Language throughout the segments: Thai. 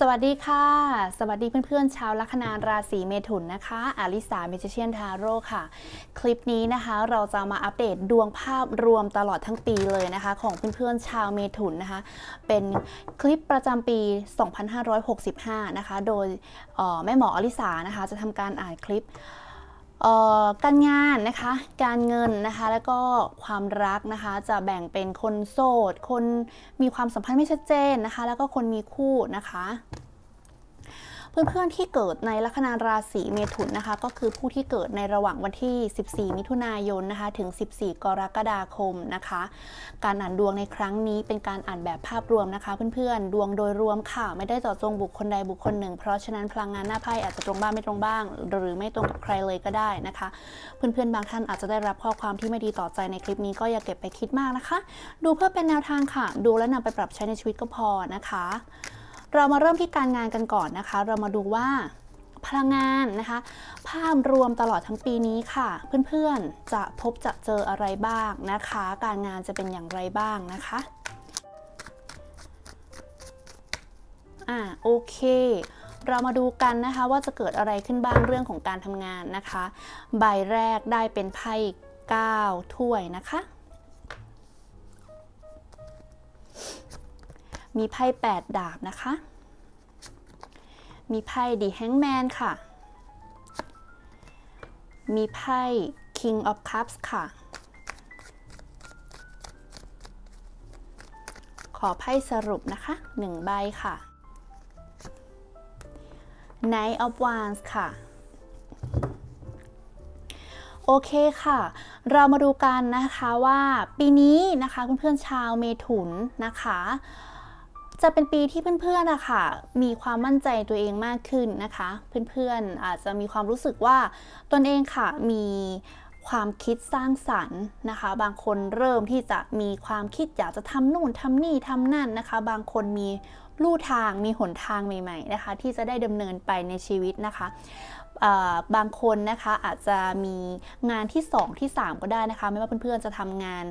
สวัสดีค่ะ สวัสดีเพื่อนๆชาวลัคนาราศีเมถุนนะคะอาลิสาเมจิเชียนทาโร่ค่ะ คลิปนี้นะคะเราจะมาอัปเดตดวงภาพรวมตลอดทั้งปีเลยนะคะ ของเพื่อนๆชาวเมถุนนะคะ เป็นคลิปประจำปี 2565 นะคะ โดยออแม่หมออลิสานะคะจะทำการอ่านคลิป การงานนะคะ การเงินนะคะ แล้วก็ความรักนะคะ จะแบ่งเป็นคนโสด คนมีความสัมพันธ์ไม่ชัดเจนนะคะ แล้วก็คนมีคู่นะคะ เพื่อนๆที่เกิดในลัคนาราศีเมถุนนะคะ ก็คือผู้ที่เกิดในระหว่างวันที่ 14 มิถุนายนนะคะ ถึง 14 กรกฎาคมนะคะ การอ่านดวงในครั้งนี้เป็นการอ่านแบบภาพรวมนะคะ เพื่อนๆ ดวงโดยรวมค่ะ ไม่ได้จาะจงบุคคลใดบุคคลหนึ่ง เพราะฉะนั้นพลังงานหน้าไพ่อาจจะตรงบ้างไม่ตรงบ้าง หรือไม่ตรงกับใครเลยก็ได้นะคะ เพื่อนๆ บางท่านอาจจะได้รับข้อความที่ไม่ดีต่อใจในคลิปนี้ก็อย่าเก็บไปคิดมากนะคะ ดูเพื่อเป็นแนวทางค่ะ ดูและนำไปปรับใช้ในชีวิตก็พอนะคะ เรามาเริ่มที่การงานกันก่อนนะคะ เรามาดูว่าพลังงานนะคะ ภาพรวมตลอดทั้งปีนี้ค่ะ เพื่อนๆจะพบจะเจออะไรบ้างนะคะ การงานจะเป็นอย่างไรบ้างนะคะอ่าโอเค เรามาดูกันนะคะว่าจะเกิดอะไรขึ้นบ้างเรื่องของการทำงานนะคะ ใบแรกได้เป็นไพ่9ถ้วยนะคะ มีไพ่8ดาบนะคะ มีไพ่ดีแฮงแมนค่ะ มีไพ่ King of Cups ค่ะ ขอไพ่สรุปนะคะ 1 ใบค่ะ Knight of Wands ค่ะโอเคค่ะ เรามาดูกันนะคะว่าปีนี้นะคะเพื่อนๆชาวเมถุนนะคะ จะเป็นปีที่เพื่อนๆนะคะมีความมั่นใจตัวเองมากขึ้นนะคะ เพื่อนๆอาจจะมีความรู้สึกว่าตนเองค่ะมีความคิดสร้างสรรค์นะคะ บางคนเริ่มที่จะมีความคิดอยากจะทำนู่นทำนี่ทำนั่นนะคะ บางคนมีลู่ทางมีหนทางใหม่ ๆนะคะ ที่จะได้ดำเนินไปในชีวิตนะคะบางคนนะคะอาจจะมีงานที่ 2 ที่ 3 ก็ได้นะคะ ไม่ว่าเพื่อนๆจะทำงาน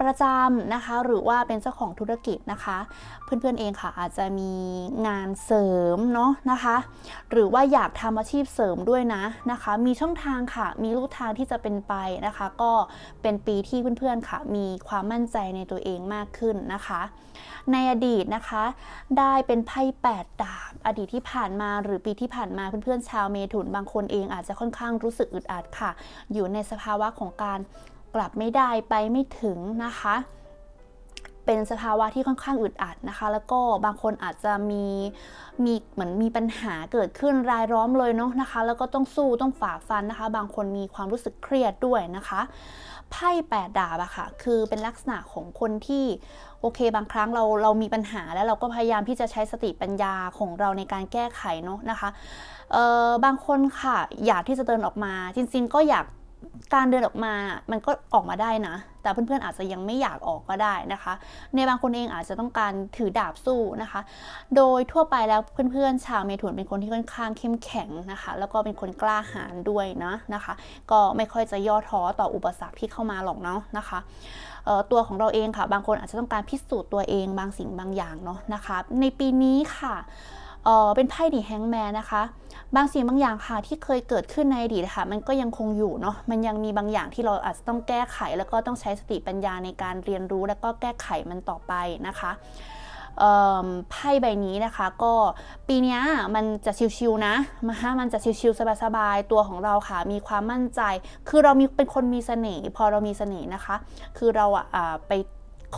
ประจำนะคะ หรือว่าเป็นเจ้าของธุรกิจนะคะ เพื่อนๆเองค่ะอาจจะมีงานเสริมเนาะนะคะ หรือว่าอยากทำอาชีพเสริมด้วยนะนะคะ มีช่องทางค่ะ มีรูทางที่จะเป็นไปนะคะ ก็เป็นปีที่เพื่อนๆค่ะ มีความมั่นใจในตัวเองมากขึ้นนะคะ ในอดีตนะคะ ได้เป็นไพ่8ดาบอดีตที่ผ่านมาหรือปีที่ผ่านมาเพื่อนๆชาวเมถุนบางคนเองอาจจะค่อนข้างรู้สึกอึดอัดค่ะ อยู่ในสภาวะของการ กลับไม่ได้ไปไม่ถึงนะคะ เป็นสภาวะที่ค่อนข้างอึดอัดนะคะ แล้วก็บางคนอาจจะมีมีเหมือนมีปัญหาเกิดขึ้นรายล้อมเลยเนาะนะคะ แล้วก็ต้องสู้ต้องฝ่าฟันนะคะ บางคนมีความรู้สึกเครียดด้วยนะคะไพ่แปดดาบอะค่ะ คือเป็นลักษณะของคนที่โอเค บางครั้งเราเรามีปัญหาแล้วเราก็พยายามที่จะใช้สติปัญญาของเราในการแก้ไขเนาะนะคะ เอ่อบางคนค่ะ อยากที่จะเดินออกมา จริง ๆ ก็อยาก การเดินออกมา มันก็ออกมาได้นะ แต่เพื่อนๆอาจจะยังไม่อยากออกก็ได้นะคะ ในบางคนเองอาจจะต้องการถือดาบสู้นะคะ โดยทั่วไปแล้วเพื่อนๆ ชาวเมถุนเป็นคนที่ค่อนข้างเข้มแข็งนะคะ แล้วก็เป็นคนกล้าหาญด้วยนะนะคะ ก็ไม่ค่อยจะย่อท้อต่ออุปสรรคที่เข้ามาหรอกเนาะนะคะตัวของเราเองค่ะ บางคนอาจจะต้องการพิสูจน์ตัวเองบางสิ่งบางอย่างเนาะนะคะ ในปีนี้ค่ะ เออเป็นไพ่ดีแฮงแมนนะคะ บางสิ่งบางอย่างค่ะที่เคยเกิดขึ้นในอดีตค่ะ มันก็ยังคงอยู่เนาะมันยังมีบางอย่างที่เราอาจจะต้องแก้ไข แล้วก็ต้องใช้สติปัญญาในการเรียนรู้ แล้วก็แก้ไขมันต่อไปนะคะไพ่ใบนี้นะคะก็ปีนี้มันจะชิวๆนะมาฮะมันจะชิวๆสบายๆตัวของเราค่ะ มีความมั่นใจ คือเรามีเป็นคนมีเสน่ห์พอเรามีเสน่ห์นะคะ คือเราอะอ่าไป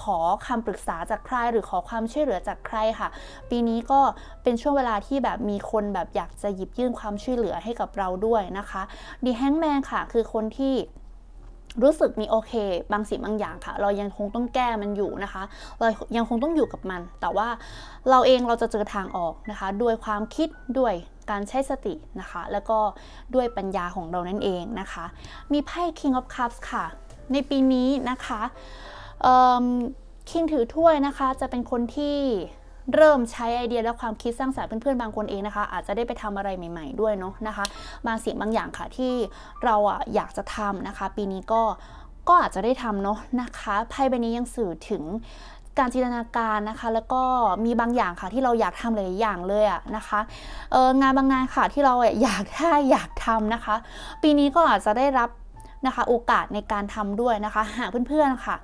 ขอคำปรึกษาจากใคร หรือขอความช่วยเหลือจากใครค่ะ ปีนี้ก็เป็นช่วงเวลาที่แบบมีคนแบบอยากจะหยิบยื่นความช่วยเหลือให้กับเราด้วยนะคะดีแฮงแมนค่ะ คือคนที่รู้สึกมีโอเค บางสิ่งบางอย่างค่ะ เรายังคงต้องแก้มันอยู่นะคะ เรายังคงต้องอยู่กับมัน แต่ว่าเราเองเราจะเจอทางออกนะคะ ด้วยความคิดด้วยการใช้สตินะคะ แล้วก็ด้วยปัญญาของเรานั่นเองนะคะ มีไพ่ King of Cups ค่ะ ในปีนี้นะคะ คิงถือถ้วยนะคะจะเป็นคนที่เริ่มใช้ไอเดียและความคิดสร้างสรรค์เพื่อนๆบางคนเองนะคะ อาจจะได้ไปทำอะไรใหม่ ๆ ด้วยเนาะนะคะ บางสิ่งบางอย่างค่ะที่เราอะอยากจะทำนะคะ ปีนี้ก็ก็อาจจะได้ทำเนาะนะคะไพ่ใบนี้ยังสื่อถึงการจินตนาการนะคะ แล้วก็มีบางอย่างค่ะที่เราอยากทำหลายๆอย่างเลยอะนะคะเอองานบางงานค่ะที่เราอยากได้อยากทำนะคะ ปีนี้ก็อาจจะได้รับ นะคะโอกาสในการทำด้วยนะคะ หากเพื่อนๆค่ะ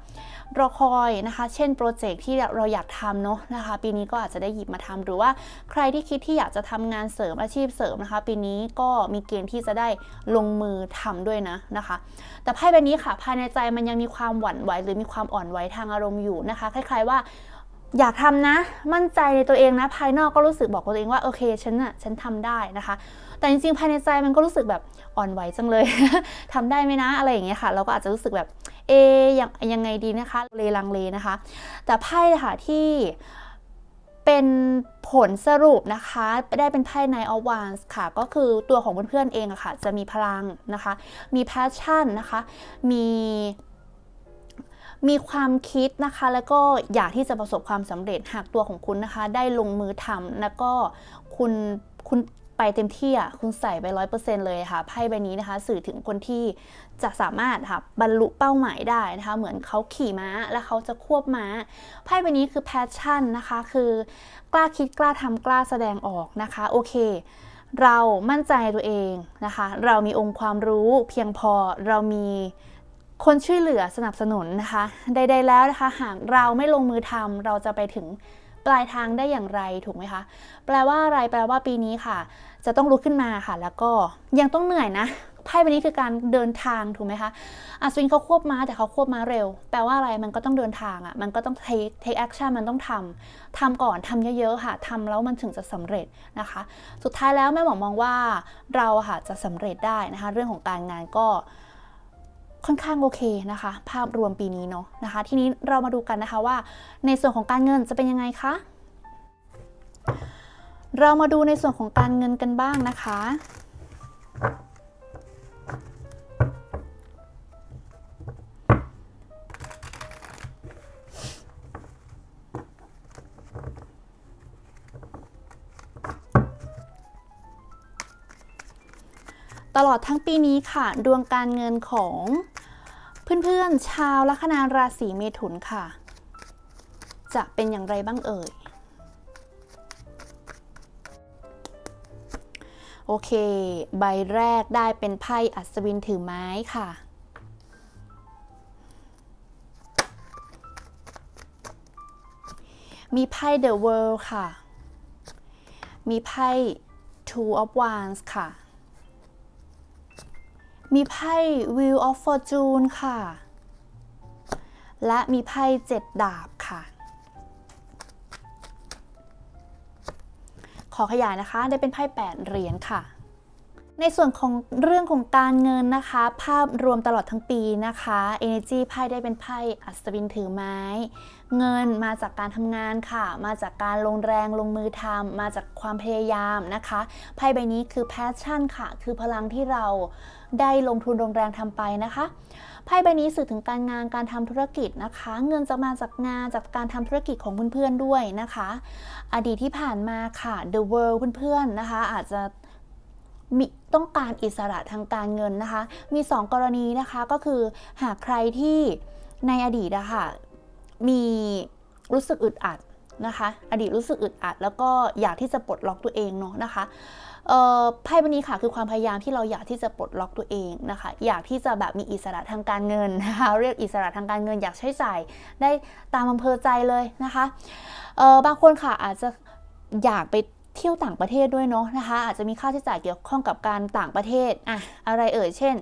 รอคอยนะคะ เช่นโปรเจกต์ที่เราอยากทำเนาะนะคะ ปีนี้ก็อาจจะได้หยิบมาทำหรือว่าใครที่คิดที่อยากจะทำงานเสริมอาชีพเสริมนะคะ ปีนี้ก็มีเกณฑ์ที่จะได้ลงมือทำด้วยนะนะคะ แต่ไพ่ใบนี้ค่ะภายในใจมันยังมีความหวั่นไหวหรือมีความอ่อนไหวทางอารมณ์อยู่นะคะคล้ายๆว่าอยากทำนะ มั่นใจในตัวเองนะ ภายนอกก็รู้สึกบอกตัวเองว่า โอเค ฉันน่ะ ฉันทำได้นะคะ แต่จริงๆภายในใจมันก็รู้สึกแบบอ่อนไหวจังเลยทำได้ไหมนะอะไรอย่างเงี้ยค่ะ เราก็อาจจะรู้สึกแบบเอยังยังไงดีนะคะเลลังเลนะคะ แต่ไพ่ค่ะที่เป็นผลสรุปนะคะ ได้เป็นไพ่ Nine of Wands ค่ะ ก็คือตัวของเพื่อนๆเองอะค่ะ จะมีพลังนะคะ มี passion นะคะ มีมีความคิดนะคะ แล้วก็อยากที่จะประสบความสำเร็จหากตัวของคุณนะคะ ได้ลงมือทำแล้วก็คุณคุณ ไปเต็มที่อะคุณใส่ไปร้อยเปอร์เซ็นต์เลยค่ะไพ่ใบนี้นะคะ สื่อถึงคนที่จะสามารถค่ะบรรลุเป้าหมายได้นะคะ เหมือนเขาขี่ม้าแล้วเขาจะควบม้าไพ่ใบนี้คือ passion นะคะ คือกล้าคิดกล้าทำกล้าแสดงออกนะคะโอเคเรามั่นใจตัวเองนะคะ เรามีองค์ความรู้เพียงพอ เรามีคนช่วยเหลือสนับสนุนนะคะ ใดๆแล้วนะคะ หากเราไม่ลงมือทำเราจะไปถึงปลายทางได้อย่างไรถูกไหมคะ แปลว่าอะไร แปลว่าปีนี้ค่ะ จะต้องลุกขึ้นมาค่ะ แล้วก็ยังต้องเหนื่อยนะไพ่ใบนี้คือการเดินทางถูกไหมคะอัศวินเขาควบม้าแต่เขาควบม้าเร็ว แปลว่าอะไรมันก็ต้องเดินทางอะ่ะ มันก็ต้อง take take action มันต้องทำทำก่อนทำเยอะๆค่ะทำแล้วมันถึงจะสำเร็จนะคะ สุดท้ายแล้วแม่หมอมองว่าเราค่ะจะสำเร็จได้นะคะ เรื่องของการงานก็ค่อนข้างโอเคนะคะ ภาพรวมปีนี้เนาะนะคะ ทีนี้เรามาดูกันนะคะว่าในส่วนของการเงินจะเป็นยังไงคะ เรามาดูในส่วนของการเงินกันบ้างนะคะ ตลอดทั้งปีนี้ค่ะ ดวงการเงินของเพื่อนๆ ชาวลัคนาราศีเมถุนค่ะ จะเป็นอย่างไรบ้างเอ่ย อเค ใบแรกได้เป็นไพ่อัศวินถือไม้ค่ะ มีไพ่ The World ค่ะ มีไพ่ Two of Wands ค่ะ มีไพ่ Wheel of Fortune ค่ะ และมีไพ่เจ็ดดาบ ขอขยายนะคะ ได้เป็นไพ่8เหรียญค่ะ ในส่วนของเรื่องของการเงินนะคะ ภาพรวมตลอดทั้งปีนะคะ Energy ไพ่ได้เป็นไพ่อัศวินถือไม้ เงินมาจากการทำงานค่ะ มาจากการลงแรงลงมือทำมาจากความพยายามนะคะไพ่ใบนี้คือ passion ค่ะ คือพลังที่เราได้ลงทุนลงแรงทำไปนะคะ ไพ่ใบนี้สื่อถึงการงานการทำธุรกิจนะคะ เงินจะมาจากงานจากการทำธุรกิจของเพื่อนๆด้วยนะคะ อดีตที่ผ่านมาค่ะ The World เพื่อนๆนะคะ อาจจะมีต้องการอิสระทางการเงินนะคะ มี 2 กรณีนะคะก็คือหากใครที่ในอดีตอะค่ะมีรู้สึกอึดอัด นะคะ อดีตรู้สึกอึดอัด แล้วก็อยากที่จะปลดล็อกตัวเองเนาะนะคะไพ่ใบนี้ค่ะคือความพยายามที่เราอยากที่จะปลดล็อกตัวเองนะคะ อยากที่จะแบบมีอิสระทางการเงินนะคะเรียกอิสระทางการเงินอยากใช้จ่ายได้ตามอำเภอใจเลยนะคะบางคนค่ะอาจจะอยากไป เที่ยวต่างประเทศด้วยเนาะนะคะ อาจจะมีค่าใช้จ่ายเกี่ยวข้องกับการต่างประเทศอะอะไรเอ่ยเช่น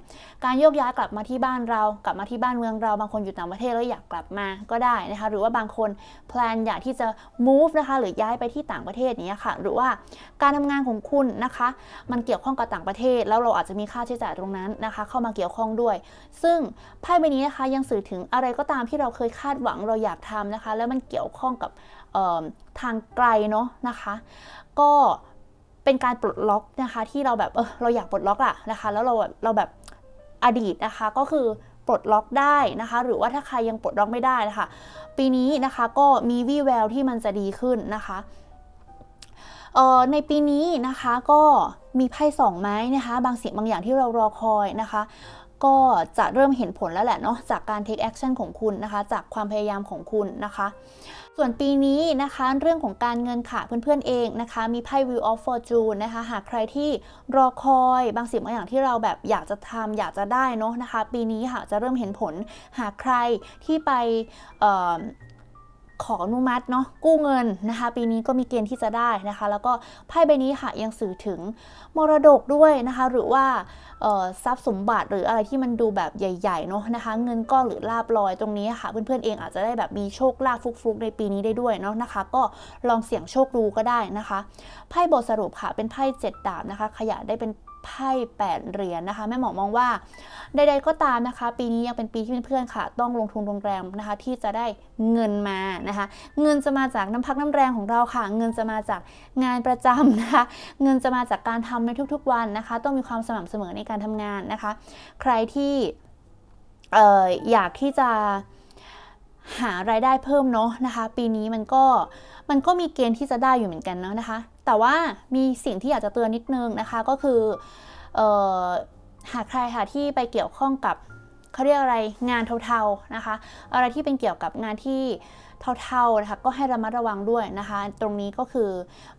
การโยกย้ายกลับมาที่บ้านเรากลับมาที่บ้านเมืองเราบางคนอยู่ต่างประเทศแล้วอยากกลับมาก็ได้นะคะ หรือว่าบางคนแพลนอยากที่จะ move นะคะ หรือย้ายไปที่ต่างประเทศอย่างเงี้ยค่ะ หรือว่าการทำงานของคุณนะคะ มันเกี่ยวข้องกับต่างประเทศ แล้วเราอาจจะมีค่าใช้จ่ายตรงนั้นนะคะ เข้ามาเกี่ยวข้องด้วย ซึ่งไพ่ใบนี้นะคะยังสื่อถึงอะไรก็ตามที่เราเคยคาดหวังเราอยากทำนะคะ แล้วมันเกี่ยวข้องกับทางไกลเนาะนะคะ ก็เป็นการปลดล็อกนะคะที่เราแบบเออเราอยากปลดล็อกอะนะคะ แล้วเราเราแบบอดีตนะคะก็คือปลดล็อกได้นะคะ หรือว่าถ้าใครยังปลดล็อกไม่ได้นะคะ ปีนี้นะคะก็มีวี่แววที่มันจะดีขึ้นนะคะเอ่อในปีนี้นะคะก็มีไพ่สองไม้นะคะ บางสิ่งบางอย่างที่เรารอคอยนะคะ ก็จะเริ่มเห็นผลแล้วแหละเนาะจากการ take action ของคุณนะคะ จากความพยายามของคุณนะคะ ส่วนปีนี้นะคะเรื่องของการเงินค่ะเพื่อนๆเองนะคะ มีไพ่ view of Fortune นะคะ หากใครที่รอคอยบางสิ่งบางอย่างที่เราแบบอยากจะทำอยากจะได้เนาะนะคะ ปีนี้ค่ะจะเริ่มเห็นผลหากใครที่ไป ขออนุมัติเนาะกู้เงินนะคะ ปีนี้ก็มีเกณฑ์ที่จะได้นะคะ แล้วก็ไพ่ใบนี้ค่ะยังสื่อถึงมรดกด้วยนะคะ หรือว่าทรัพย์สมบัติหรืออะไรที่มันดูแบบใหญ่ๆเนาะนะคะ เงินก้อนหรือลาบลอยตรงนี้ค่ะ เพื่อนๆเองอาจจะได้แบบมีโชคลาภฟุกๆ ในปีนี้ได้ด้วยเนาะนะคะ ก็ลองเสี่ยงโชคดูก็ได้นะคะไพ่บทสรุปค่ะเป็นไพ่เจ็ดดาบนะคะ ขยายได้เป็น ไพ่แปดเหรียญนะคะแม่หมอมองว่าใดๆก็ตามนะคะ ปีนี้ยังเป็นปีที่เพื่อนๆค่ะ ต้องลงทุนโรงแรมนะคะ ที่จะได้เงินมานะคะ เงินจะมาจากน้ำพักน้ำแรงของเราค่ะ เงินจะมาจากงานประจำนะคะ เงินจะมาจากการทำในทุกๆวันนะคะ ต้องมีความสม่ำเสมอในการทำงานนะคะ ใครที่เอ่ออยากที่จะหารายได้เพิ่มเนาะนะคะ ปีนี้มันก็มันก็มีเกณฑ์ที่จะได้อยู่เหมือนกันเนาะนะคะ แต่ว่ามีสิ่งที่อยากจะเตือนนิดนึงนะคะก็คือออหากใครค่ะที่ไปเกี่ยวข้องกับเขาเรียกอะไรงานเทาๆนะคะ อะไรที่เป็นเกี่ยวกับงานที่เทาๆนะคะก็ให้ระมัดระวังด้วยนะคะ ตรงนี้ก็คือ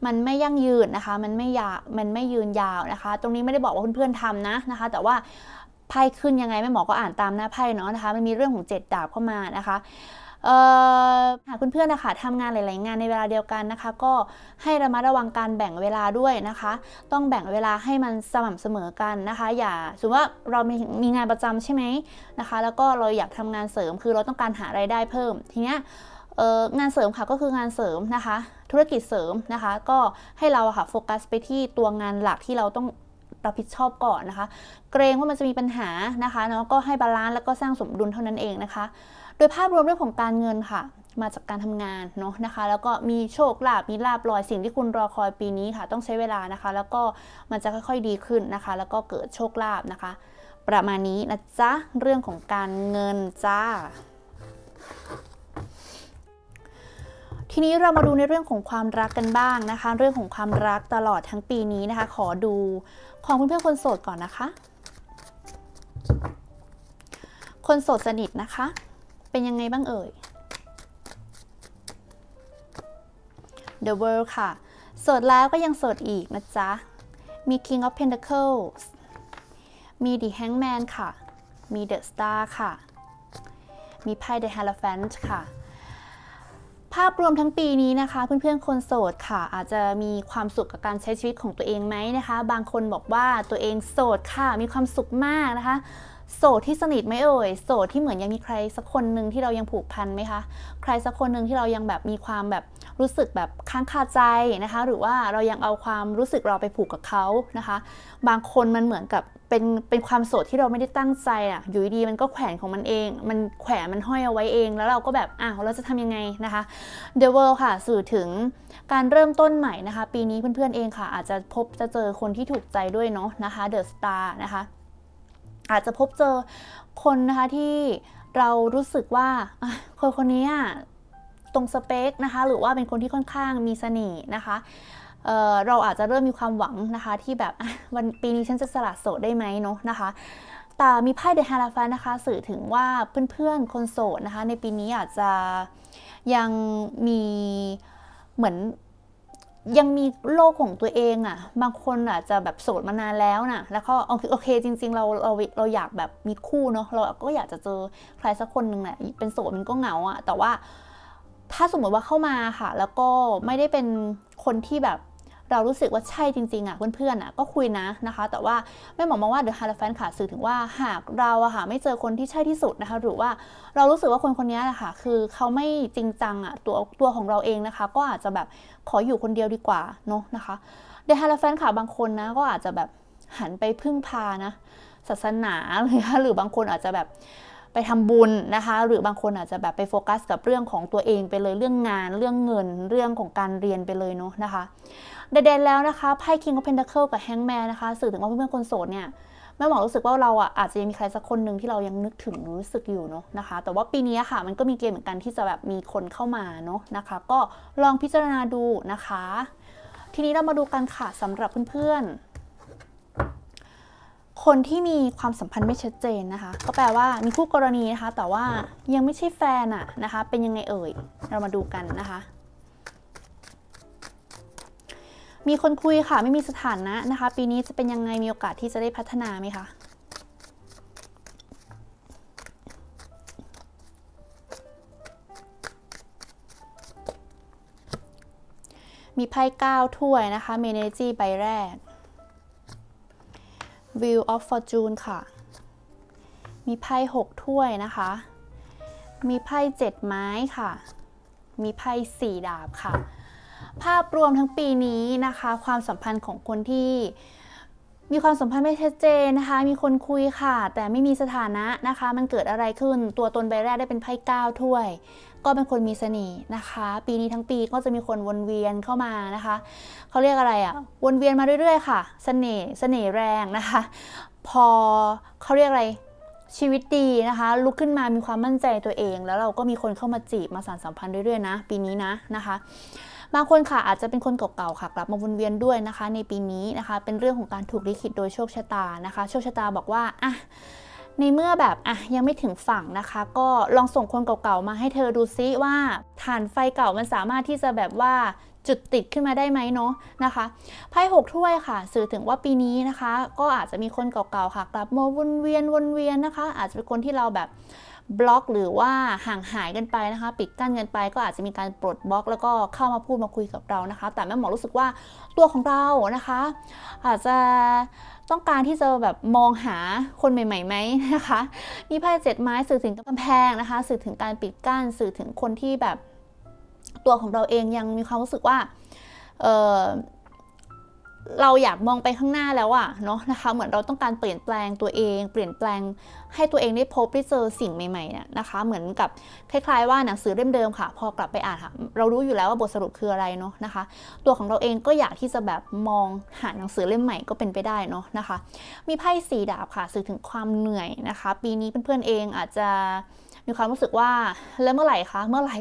มันไม่ยั่งยืนนะคะ มันไม่ยามันไม่ยืนยาวนะคะ ตรงนี้ไม่ได้บอกว่าเพื่อนๆทำนะนะคะ แต่ว่าไพ่ขึ้นยังไงแม่หมอก็อ่านตามหน้าไพ่เนาะนะคะ มันมีเรื่องของเจ็ดดาบเข้ามานะคะ หากเพื่อนๆนะคะทำงานหลาย ๆ งานในเวลาเดียวกันนะคะ ก็ให้ระมัดระวังการแบ่งเวลาด้วยนะคะ ต้องแบ่งเวลาให้มันสม่ำเสมอกันนะคะ อย่าสมมติว่าเรามีมีงานประจำใช่ไหมนะคะ แล้วก็เราอยากทำงานเสริมคือเราต้องการหารายได้เพิ่มทีเนี้ยงานเสริมค่ะก็คืองานเสริมนะคะ ธุรกิจเสริมนะคะ ก็ให้เราค่ะโฟกัสไปที่ตัวงานหลักที่เราต้องรับผิดชอบก่อนนะคะ เกรงว่ามันจะมีปัญหานะคะเนาะก็ให้บาลานซ์แล้วก็สร้างสมดุลเท่านั้นเองนะคะ ดยภาพรวมเรื่องของการเงินค่ะ มาจากการทำงานเนาะนะคะ แล้วก็มีโชคลาภมีลาบลอยสิ่งที่คุณรอคอยปีนี้ค่ะ ต้องใช้เวลานะคะ แล้วก็มันจะค่อยๆดีขึ้นนะคะ แล้วก็เกิดโชคลาภนะคะ ประมาณนี้นะจ๊ะเรื่องของการเงินจ้าทีนี้เรามาดูในเรื่องของความรักกันบ้างนะคะ เรื่องของความรักตลอดทั้งปีนี้นะคะ ขอดูของเพื่อนๆคนโสดก่อนนะคะ คนโสดสนิทนะคะ เป็นยังไงบ้างเอ่ย The World ค่ะ โสดแล้วก็ยังโสดอีกนะจ๊ะ มี King of Pentacles มี The Hangman ค่ะ มี The Star ค่ะ มีไพ่ The Hierophant ค่ะ ภาพรวมทั้งปีนี้นะคะ เพื่อนๆ คนโสดค่ะ อาจจะมีความสุขกับการใช้ชีวิตของตัวเองไหมนะคะ บางคนบอกว่าตัวเองโสดค่ะ มีความสุขมากนะคะ โสดที่สนิทไหมเอ่ยโสดที่เหมือนยังมีใครสักคนหนึ่งที่เรายังผูกพันไหมคะ ใครสักคนหนึ่งที่เรายังแบบมีความแบบรู้สึกแบบค้างคาใจนะคะ หรือว่าเรายังเอาความรู้สึกเราไปผูกกับเขานะคะ บางคนมันเหมือนกับเป็นเป็นความโสดที่เราไม่ได้ตั้งใจอะอยู่ดีๆมันก็แขวนของมันเอง มันแขวนมันห้อยเอาไว้เอง แล้วเราก็แบบอ้าวเราจะทำยังไงนะคะ The World ค่ะสื่อถึงการเริ่มต้นใหม่นะคะ ปีนี้เพื่อนๆเองค่ะ อาจจะพบจะเจอคนที่ถูกใจด้วยเนาะนะคะ The Star นะคะ อาจจะพบเจอคนนะคะที่เรารู้สึกว่าคนคนนี้ตรงสเปคนะคะหรือว่าเป็นคนที่ค่อนข้างมีเสน่ห์นะคะเเราอาจจะเริ่มมีความหวังนะคะที่แบบวันปีนี้ฉันจะสละโสดได้ไหมเนาะนะคะแต่มีไพ่เดฮาราฟันนะคะสื่อถึงว่าเพื่อนๆคนโสดนะคะในปีนี้อาจจะยังมีเหมือน ยังมีโลกของตัวเองอะบางคนอาจจะแบบโสดมานานแล้วน่ะแล้วก็โอเค จริง ๆ เราเราเราอยากแบบมีคู่เนาะ เราก็อยากจะเจอใครสักคนหนึ่งแหละ เป็นโสดมันก็เหงาอะ แต่ว่าถ้าสมมติว่าเข้ามาค่ะ แล้วก็ไม่ได้เป็นคนที่แบบ เรารู้สึกว่าใช่จริงๆอะเพื่อนๆอะก็คุยนะนะคะ แต่ว่าแม่หมอมองว่าเดอะฮาร์ f ฟนค่ะสื่อถึงว่าหากเราอะค่ะไม่เจอคนที่ใช่ที่สุดนะคะ หรือว่าเรารู้สึกว่าคนคนนี้นะค่ะคือเขาไม่จริงจังอะตัวตัวของเราเองนะคะ ก็อาจจะแบบขออยู่คนเดียวดีกว่าเนาะนะคะเดอะฮาร์ f ฟนค่ะบางคนนะก็อาจจะแบบหันไปพึ่งพานะศาสนาเลยค่ะหรือบางคนอาจจะแบบไปทำบุญนะคะ หรือบางคนอาจจะแบบไปโฟกัสกับเรื่องของตัวเองไปเลยเรื่องงาน เรื่องเงิน เรื่องของการเรียนไปเลยเนาะนะคะ เด่นๆแล้วนะคะไพ่ King of Pentacle กับ Hangman นะคะสื่อถึงว่าเพื่อนๆคนโสดเนี่ยแม่หมอรู้สึกว่าเราอะอาจจะยังมีใครสักคนหนึ่งที่เรายังนึกถึงรู้สึกอยู่เนาะนะคะ แต่ว่าปีนี้ค่ะ มันก็มีเกณฑ์เหมือนกันที่จะแบบมีคนเข้ามาเนาะนะคะ ก็ลองพิจารณาดูนะคะ ทีนี้เรามาดูกันค่ะสำหรับเพื่อนๆ คนที่มีความสัมพันธ์ไม่ชัดเจนนะคะ ก็แปลว่ามีคู่กรณีนะคะ แต่ว่ายังไม่ใช่แฟนอะนะคะ เป็นยังไงเอ่ยเรามาดูกันนะคะ มีคนคุยค่ะ ไม่มีสถานะนะคะ ปีนี้จะเป็นยังไงมีโอกาสที่จะได้พัฒนาไหมคะมีไพ่9ถ้วยนะคะ เมเนจีใบแรก Wheel of Fortune ค่ะ มีไพ่6ถ้วยนะคะ มีไพ่7ไม้ค่ะ มีไพ่4ดาบค่ะ ภาพรวมทั้งปีนี้นะคะ ความสัมพันธ์ของคนที่มีความสัมพันธ์ไม่ชัดเจนนะคะ มีคนคุยค่ะ แต่ไม่มีสถานะนะคะ มันเกิดอะไรขึ้น ตัวตนใบแรกได้เป็นไพ่เก้าถ้วย ก็เป็นคนมีเสน่ห์นะคะ ปีนี้ทั้งปีก็จะมีคนวนเวียนเข้ามานะคะ เขาเรียกอะไรอะวนเวียนมาเรื่อยๆค่ะ เสน่ห์ เสน่ห์แรงนะคะ พอเขาเรียกอะไร ชีวิตดีนะคะ ลุกขึ้นมามีความมั่นใจตัวเอง แล้วเราก็มีคนเข้ามาจีบ มาสานสัมพันธ์เรื่อยๆนะ ปีนี้นะนะคะ บางคนค่ะอาจจะเป็นคนเก่าๆค่ะ กลับมาวนเวียนด้วยนะคะ ในปีนี้นะคะ เป็นเรื่องของการถูกลิขิตโดยโชคชะตานะคะ โชคชะตาบอกว่าอะในเมื่อแบบอะยังไม่ถึงฝั่งนะคะ ก็ลองส่งคนเก่าๆมาให้เธอดูซิว่าฐานไฟเก่ามันสามารถที่จะแบบว่าจุดติดขึ้นมาได้ไหมเนาะนะคะไพ่หกถ้วยค่ะ สื่อถึงว่าปีนี้นะคะ ก็อาจจะมีคนเก่าๆค่ะ กลับมาวนเวียนวนเวียนนะคะ อาจจะเป็นคนที่เราแบบ บล็อกหรือว่าห่างหายกันไปนะคะ ปิดกั้นกันไปก็อาจจะมีการปลดบล็อก แล้วก็เข้ามาพูดมาคุยกับเรานะคะ แต่แม่หมอรู้สึกว่าตัวของเรานะคะ อาจจะต้องการที่จะแบบมองหาคนใหม่ๆไหมนะคะ มีไพ่เจ็ดไม้สื่อถึงกำแพงนะคะ สื่อถึงการปิดกั้นสื่อถึงคนที่แบบตัวของเราเองยังมีความรู้สึกว่าเออ เราอยากมองไปข้างหน้าแล้วอะเนาะนะคะ เหมือนเราต้องการเปลี่ยนแปลงตัวเอง เปลี่ยนแปลงให้ตัวเองได้พบได้เจอสิ่งใหม่ๆเนี่ยนะคะ เหมือนกับคล้ายๆว่าหนังสือเล่มเดิมค่ะ พอกลับไปอ่านค่ะ เรารู้อยู่แล้วว่าบทสรุปคืออะไรเนาะนะคะ ตัวของเราเองก็อยากที่จะแบบมองหาหนังสือเล่มใหม่ก็เป็นไปได้เนาะนะคะ มีไพ่สีดาบค่ะสื่อถึงความเหนื่อยนะคะ ปีนี้เพื่อนๆเองอาจจะ มีความรู้สึกว่าแล้วเมื่อไหร่คะเมื่อไหร่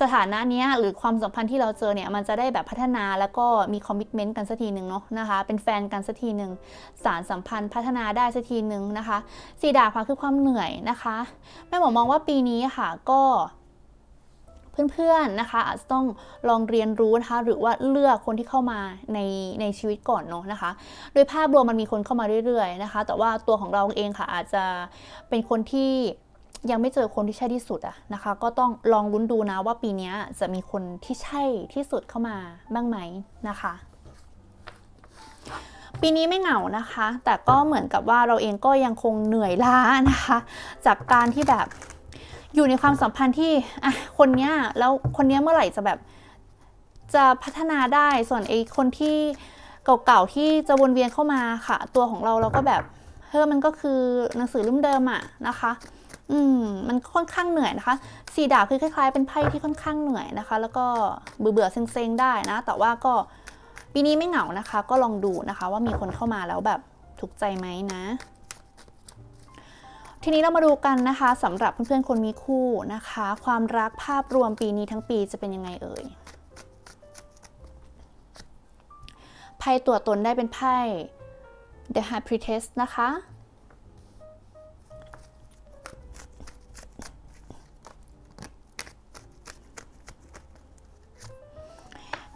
สถานะเนี้ยหรือความสัมพันธ์ที่เราเจอเนี่ยมันจะได้แบบพัฒนาแล้วก็มีคอมมิชเมนต์กันสักทีหนึ่งเนาะนะคะ เป็นแฟนกันสักทีหนึ่งสารสัมพันธ์พัฒนาได้สักทีหนึ่งนะคะสีดาบค่ะคือความเหนื่อยนะคะแม่หมอมองว่าปีนี้ค่ะก็เพื่อนๆนะคะอาจจะต้องลองเรียนรู้นะคะหรือว่าเลือกคนที่เข้ามาในในชีวิตก่อนเนาะนะคะ โดยภาพรวมมันมีคนเข้ามาเรื่อยๆนะคะ แต่ว่าตัวของเราเองค่ะอาจจะเป็นคนที่ ยังไม่เจอคนที่ใช่ที่สุดอะนะคะ ก็ต้องลองลุ้นดูนะว่าปีนี้จะมีคนที่ใช่ที่สุดเข้ามาบ้างไหมนะคะ ปีนี้ไม่เหงานะคะ แต่ก็เหมือนกับว่าเราเองก็ยังคงเหนื่อยล้านะคะ จากการที่แบบอยู่ในความสัมพันธ์ที่อะคนเนี้ยแล้วคนเนี้ยเมื่อไหร่จะแบบจะพัฒนาได้ส่วนไอ้คนที่เก่าๆที่จะวนเวียนเข้ามาค่ะ ตัวของเราเราก็แบบเฮ้ยมันก็คือหนังสือเล่มเดิมอะนะคะ อืมมันค่อนข้างเหนื่อยนะคะสีดาบคือคล้าย ๆ เป็นไพ่ที่ค่อนข้างเหนื่อยนะคะ แล้วก็เบื่อๆเซ็งๆได้นะ แต่ว่าก็ปีนี้ไม่เหงานะคะ ก็ลองดูนะคะ ว่ามีคนเข้ามาแล้วแบบถูกใจไหมนะ ทีนี้เรามาดูกันนะคะสำหรับเพื่อนๆคนมีคู่นะคะ ความรักภาพรวมปีนี้ทั้งปีจะเป็นยังไงเอ่ยไพ่ตัวตนได้เป็นไพ่ The High Priestess นะคะ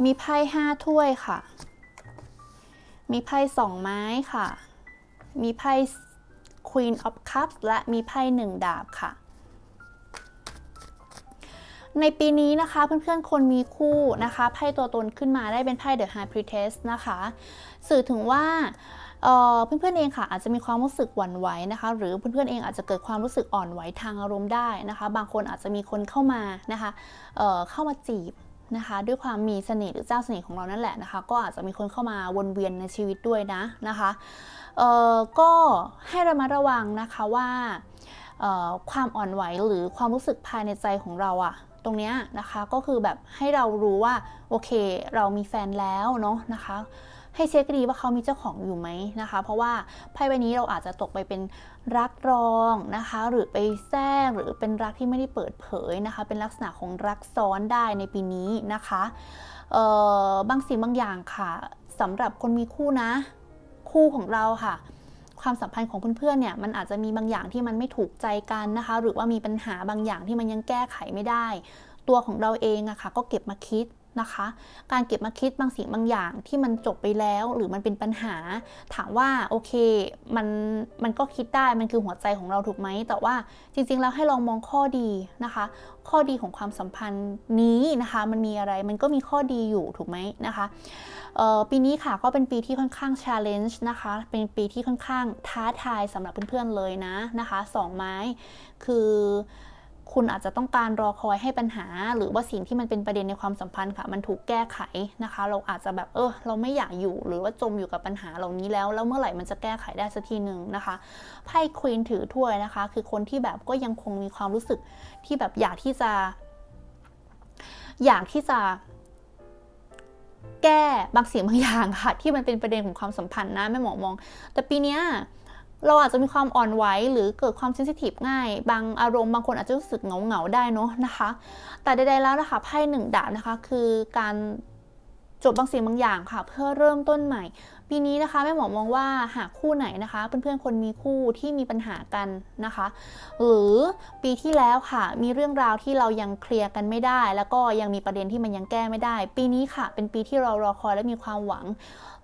มีไพ่ห้าถ้วยค่ะ มีไพ่สองไม้ค่ะ มีไพ่ Queen of Cups และมีไพ่หนึ่งดาบค่ะ ในปีนี้นะคะเพื่อนๆ คนมีคู่นะคะไพ่ตัวตนขึ้นมาได้เป็นไพ่ The High Priestess นะคะ สื่อถึงว่าเพื่อนๆเองค่ะอาจจะมีความรู้สึกหวั่นไหวนะคะ หรือเพื่อนๆเองอาจจะเกิดความรู้สึกอ่อนไหวทางอารมณ์ได้นะคะ บางคนอาจจะมีคนเข้ามานะคะเเข้ามาจีบ นะคะ ด้วยความมีเสน่ห์หรือเจ้าเสน่ห์ของเรานั่นแหละนะคะ ก็อาจจะมีคนเข้ามาวนเวียนในชีวิตด้วยนะนะคะเอ่อก็ให้ระมัดระวังนะคะว่าเอ่อความอ่อนไหวหรือความรู้สึกภายในใจของเราอะตรงเนี้ยนะคะก็คือแบบให้เรารู้ว่าโอเคเรามีแฟนแล้วเนาะนะคะ ให้เช็คดีว่าเขามีเจ้าของอยู่ไหมนะคะ เพราะว่าไพ่ใบนี้เราอาจจะตกไปเป็น รักรองนะคะ หรือไปแทรกหรือเป็นรักที่ไม่ได้เปิดเผยนะคะ เป็นลักษณะของรักซ้อนได้ในปีนี้นะคะบางสิ่งบางอย่างค่ะสำหรับคนมีคู่นะ คู่ของเราค่ะ ความสัมพันธ์ของเพื่อนๆเนี่ยมันอาจจะมีบางอย่างที่มันไม่ถูกใจกันนะคะ หรือว่ามีปัญหาบางอย่างที่มันยังแก้ไขไม่ได้ ตัวของเราเองอะค่ะก็เก็บมาคิด นะคะ การเก็บมาคิดบางสิ่งบางอย่างที่มันจบไปแล้วหรือมันเป็นปัญหา ถามว่าโอเคมันมันก็คิดได้มันคือหัวใจของเราถูกไหมแต่ว่าจริงๆแล้วให้ลองมองข้อดีนะคะ ข้อดีของความสัมพันธ์นี้นะคะ มันมีอะไรมันก็มีข้อดีอยู่ถูกไหมนะคะปีนี้ค่ะก็เป็นปีที่ค่อนข้าง challenge นะคะ เป็นปีที่ค่อนข้างท้าทายสำหรับเพื่อนๆเลยนะนะคะสองไม้คือ คุณอาจจะต้องการรอคอยให้ปัญหา หรือว่าสิ่งที่มันเป็นประเด็นในความสัมพันธ์ค่ะ มันถูกแก้ไขนะคะ เราอาจจะแบบเออเราไม่อยากอยู่หรือว่าจมอยู่กับปัญหาเหล่านี้แล้ว แล้วเมื่อไหร่มันจะแก้ไขได้สักทีหนึ่งนะคะไพ่ควีนถือถ้วยนะคะ คือคนที่แบบก็ยังคงมีความรู้สึกที่แบบอยากที่จะ อยากที่จะแก้บางสิ่งบางอย่างค่ะ ที่มันเป็นประเด็นของความสัมพันธ์นะแม่หมอมอง แต่ปีเนี้ย เราอาจจะมีความอ่อนไหวหรือเกิดความเซนซิทีฟง่าย บางอารมณ์บางคนอาจจะรู้สึกเหงาเหงาๆได้เนาะนะคะ แต่ใดๆแล้วนะคะไพ่หนึ่งดาบนะคะคือการจบบางสิ่งบางอย่างค่ะ เพื่อเริ่มต้นใหม่ ปีนี้นะคะแม่หมอมองว่าหากคู่ไหนนะคะ เพื่อนๆคนมีคู่ที่มีปัญหากันนะคะ หรือปีที่แล้วค่ะ มีเรื่องราวที่เรายังเคลียร์กันไม่ได้ แล้วก็ยังมีประเด็นที่มันยังแก้ไม่ได้ ปีนี้ค่ะ เป็นปีที่เรารอคอยและมีความหวัง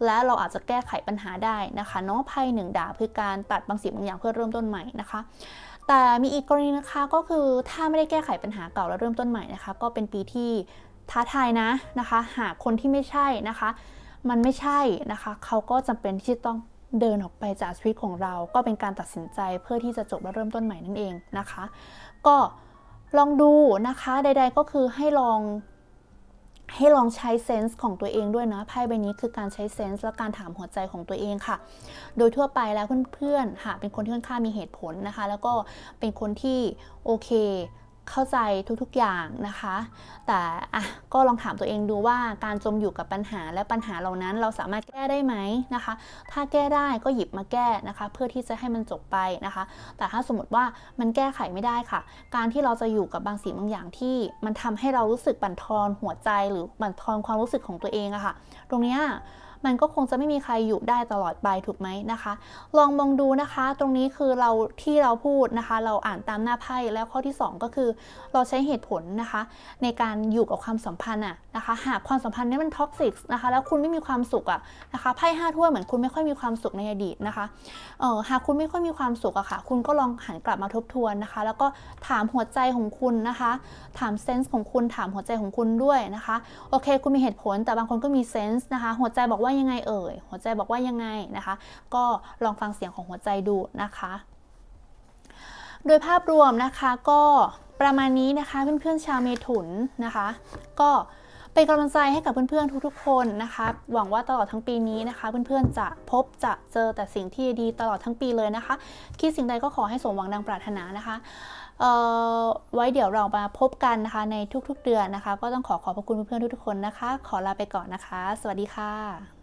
และเราอาจจะแก้ไขปัญหาได้นะคะเนาะไพ่หนึ่งดาบคือการตัดบางสิ่งบางอย่างเพื่อเริ่มต้นใหม่นะคะแต่มีอีกกรณีนะคะก็คือถ้าไม่ได้แก้ไขปัญหาเก่าแล้วเริ่มต้นใหม่นะคะ ก็เป็นปีที่ท้าทายนะนะคะ หากคนที่ไม่ใช่นะคะ มันไม่ใช่นะคะ เขาก็จำเป็นที่จะต้องเดินออกไปจากชีวิตของเรา ก็เป็นการตัดสินใจเพื่อที่จะจบและเริ่มต้นใหม่นั่นเองนะคะ ก็ลองดูนะคะใด ๆ ก็คือให้ลองให้ลองใช้เซนส์ของตัวเองด้วยนะไพ่ใบนี้คือการใช้เซนส์และการถามหัวใจของตัวเองค่ะ โดยทั่วไปแล้วเพื่อนๆค่ะเป็นคนที่ค่อนข้างมีเหตุผลนะคะ แล้วก็เป็นคนที่โอเค เข้าใจทุกๆอย่างนะคะ แต่อะก็ลองถามตัวเองดูว่าการจมอยู่กับปัญหาและปัญหาเหล่านั้นเราสามารถแก้ได้ไหมนะคะ ถ้าแก้ได้ก็หยิบมาแก้นะคะ เพื่อที่จะให้มันจบไปนะคะ แต่ถ้าสมมติว่ามันแก้ไขไม่ได้ค่ะ การที่เราจะอยู่กับบางสิ่งบางอย่างที่มันทำให้เรารู้สึกบั่นทอนหัวใจหรือบั่นทอนความรู้สึกของตัวเองอะค่ะ ตรงเนี้ย มันก็คงจะไม่มีใครอยู่ได้ตลอดไปถูกไหมนะคะ ลองมองดูนะคะ ตรงนี้คือเราที่เราพูดนะคะ เราอ่านตามหน้าไพ่แล้วข้อที่ 2 ก็คือ เราใช้เหตุผลนะคะ ในการอยู่กับความสัมพันธ์อะนะคะ หากความสัมพันธ์นี้มันท็อกซิกนะคะ แล้วคุณไม่มีความสุขอะนะคะไพ่ห้าถ้วยเหมือนคุณไม่ค่อยมีความสุขในอดีตนะคะเออหากคุณไม่ค่อยมีความสุขอะค่ะ คุณก็ลองหันกลับมาทบทวนนะคะ แล้วก็ถามหัวใจของคุณนะคะ ถามเซนส์ของคุณถามหัวใจของคุณด้วยนะคะโอเค คุณมีเหตุผลแต่บางคนก็มีเซนส์นะคะ หัวใจบอกว่ายังไงเอ่ย หัวใจบอกว่ายังไงนะคะ ก็ลองฟังเสียงของหัวใจดูนะคะ โดยภาพรวมนะคะก็ประมาณนี้นะคะเพื่อนๆชาวเมถุนนะคะ ก็เป็นกำลังใจให้กับเพื่อนๆทุกๆคนนะคะ หวังว่าตลอดทั้งปีนี้นะคะ เพื่อนๆจะพบจะเจอแต่สิ่งที่ดีตลอดทั้งปีเลยนะคะ คิดสิ่งใดก็ขอให้สมหวังดังปรารถนานะคะไว้เดี๋ยวเรามาพบกันนะคะในทุกๆเดือนนะคะ ก็ต้องขอขอบพระคุณเพื่อนๆทุกๆคนนะคะ ขอลาไปก่อนนะคะ สวัสดีค่ะ